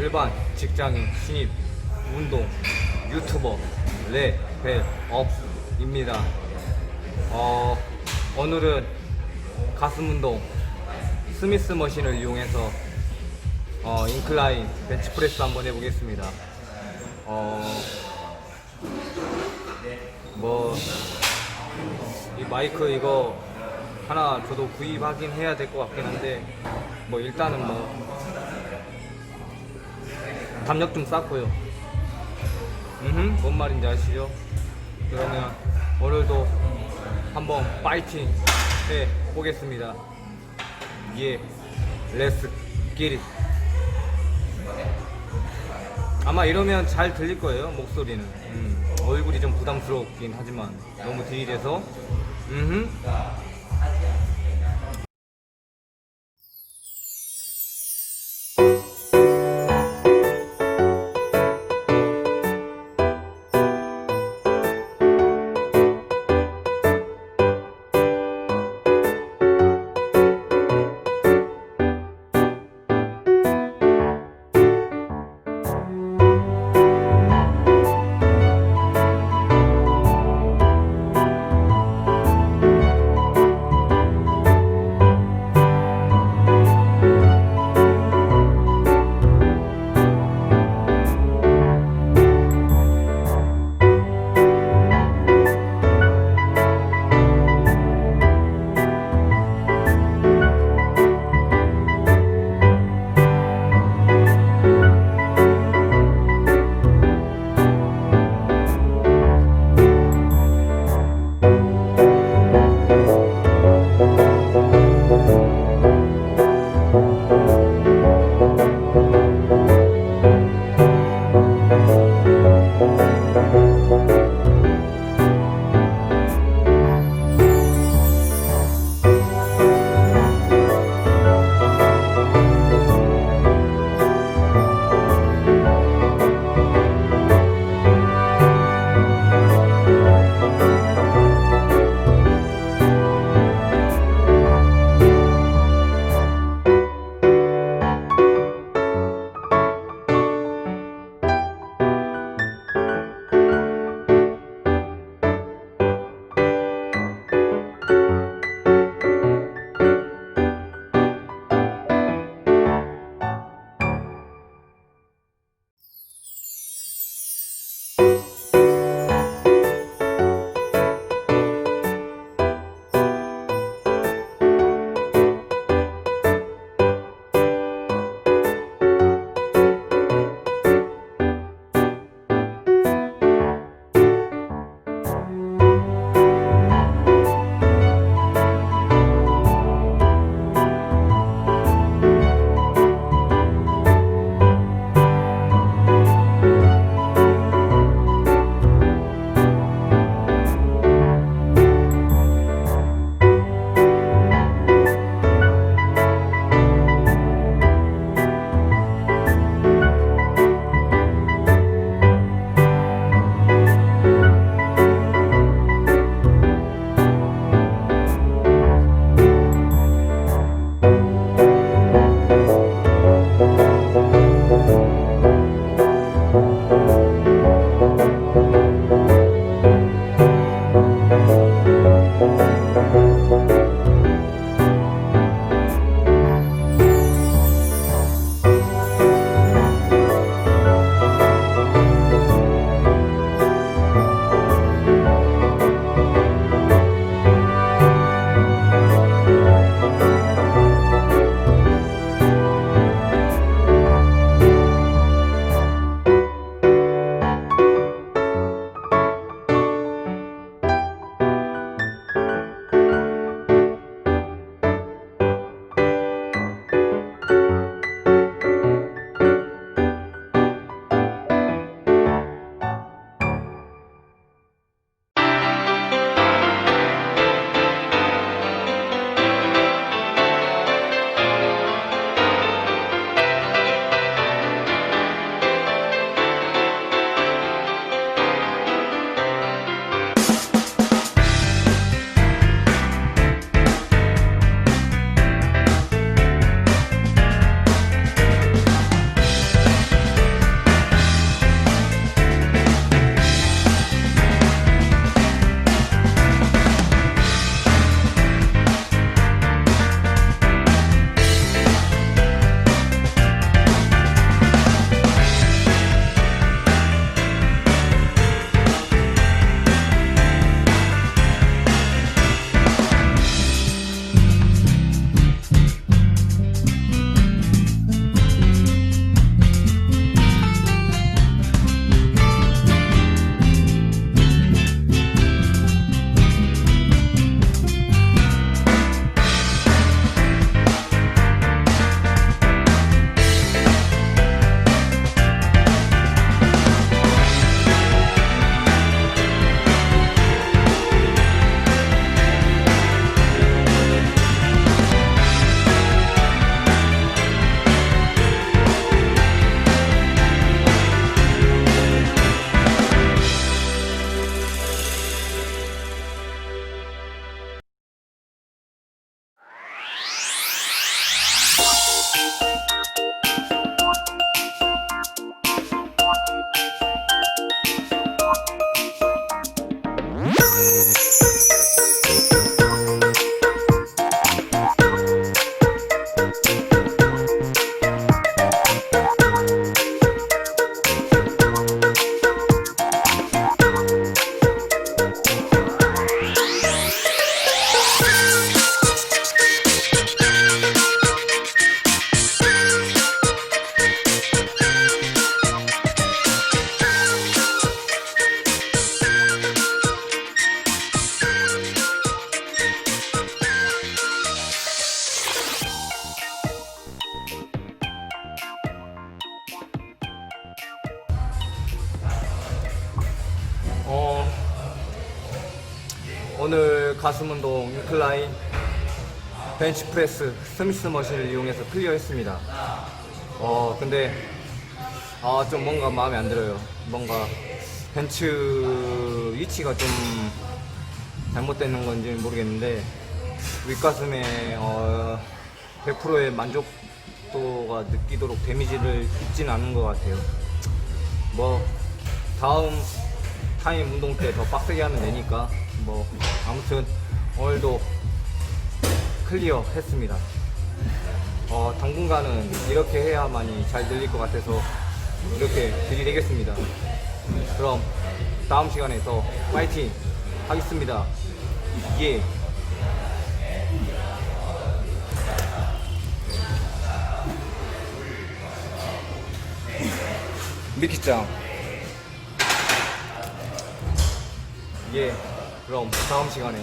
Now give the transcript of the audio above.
일반 직장인 신입 운동 유튜버 레벨업입니다. 어, 오늘은 가슴 운동 스미스 머신을 이용해서 어, 인클라인 벤치프레스 한번 해보겠습니다. 어, 뭐, 이 마이크 이거 하나 저도 구입하긴 해야 될 것 같긴 한데, 뭐, 일단은 뭐, 담력 좀 쌓고요. 음, 뭔 말인지 아시죠? 그러면 오늘도 한번 파이팅 해 보겠습니다. 예, 렛츠 기릿. 아마 이러면 잘 들릴 거예요 목소리는. 음, 얼굴이 좀 부담스럽긴 하지만 너무 디일해서. 음. 가슴 운동 인클라인 벤치프레스 스미스 머신을 이용해서 클리어했습니다. 어 근데 아 좀 뭔가 마음에 안 들어요. 뭔가 벤츠 위치가 좀 잘못되는 건지 모르겠는데 윗가슴에 어 100%의 만족도가 느끼도록 데미지를 입지는 않은 것 같아요. 뭐 다음 타임 운동 때 더 빡세게 하면 되니까 뭐 아무튼 오늘도 클리어 했습니다. 어, 당분간은 이렇게 해야만이 잘 들릴 것 같아서 이렇게 들이대겠습니다. 그럼 다음 시간에 더 파이팅 하겠습니다. 예. 미키짱. 예. 그럼 다음 시간에